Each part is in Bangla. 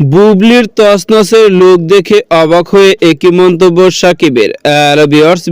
বুবলির তসনসের লুক দেখে অবাক হয়ে একই মন্তব্য সাকিবের। আর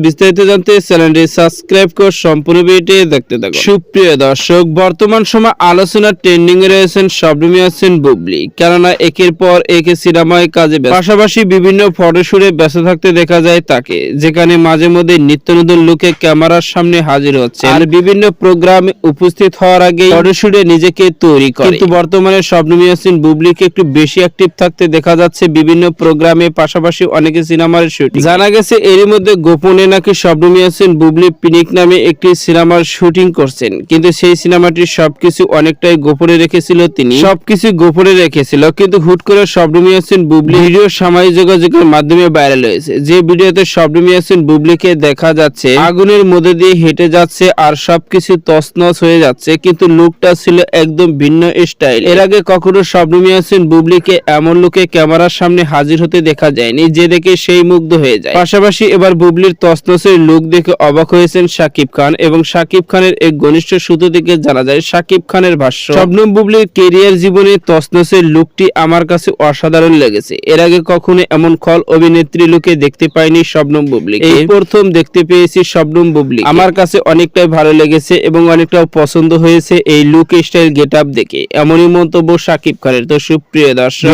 বিস্তারিত জানতে চ্যানেলটি সাবস্ক্রাইব করে সম্পূর্ণ ভিডিওটি দেখতে থাকুন। সুপ্রিয় দর্শক, বর্তমান সময় আলোচনা ট্রেন্ডিং এ রয়েছেন শবনমী আছেন বুবলি। কেননা একের পর একে সিনেমায় কাজে। পাশাপাশি বিভিন্ন ফটোশুটে ব্যস্ত থাকতে দেখা যায় তাকে, যেখানে মাঝে মধ্যে নিত্য নতুন লুকে ক্যামেরার সামনে হাজির হচ্ছে আর বিভিন্ন প্রোগ্রামে উপস্থিত হওয়ার আগে ফটোশুটে নিজেকে তৈরি করে। কিন্তু বর্তমানে শবনমী আছেন বুবলিকে একটু বেশি অ্যাক্টিভ থাকতে দেখা যাচ্ছে বিভিন্ন প্রোগ্রামে পাশাপাশি অনেকে সিনেমার শুটিং। জানা গেছে এরই মধ্যে গোপনে নাকি শবনমী আছেন বুবলি পিনিক নামে একটি সিনেমার শুটিং করছেন। কিন্তু সেই সিনেমাটির সবকিছু অনেকটাই গোপনে রেখেছিল তিনি। সবকিছু গোপনে রেখেছিল কিন্তু হুট করে শবনমী আছেন বুবলি। ভিডিও সামাজিক যোগাযোগের মাধ্যমে ভাইরাল হয়েছে। যে ভিডিওতে শবনমী আছেন বুবলিকে দেখা যাচ্ছে আগুনের মধ্যে দিয়ে হেঁটে যাচ্ছে আর সবকিছু তছনছ হয়ে যাচ্ছে কিন্তু লুকটা ছিল একদম ভিন্ন স্টাইল। এর আগে কখনো শবনমী আছেন বুবলিকে এমন লোকে ক্যামেরার সামনে হাজির হতে দেখা যায়নি, যে দেখে সেই মুগ্ধ হয়ে যায়। পাশাপাশি এবার বুবলির তছনছের লুক দেখে অবাক হয়েছেন শাকিব খান এবং শাকিব খানের এক ঘনিষ্ঠ সূত্র থেকে জানা যায়, শাকিব খানের ভাষ্য শবনম বুবলির কেরিয়ার জীবনে তছনছের লুকটি আমার কাছে অসাধারণ লেগেছে। এর আগে কখনো এমন খল অভিনেত্রী লুকে দেখতে পাইনি শবনম বুবলি এই প্রথম দেখতে পেয়েছি শবনম বুবলি। আমার কাছে অনেকটাই ভালো লেগেছে এবং অনেকটাও পছন্দ হয়েছে এই লুক স্টাইল গেট আপ দেখে। এমনই মন্তব্য শাকিব খানের। তো সুপ্রিয় দর্শক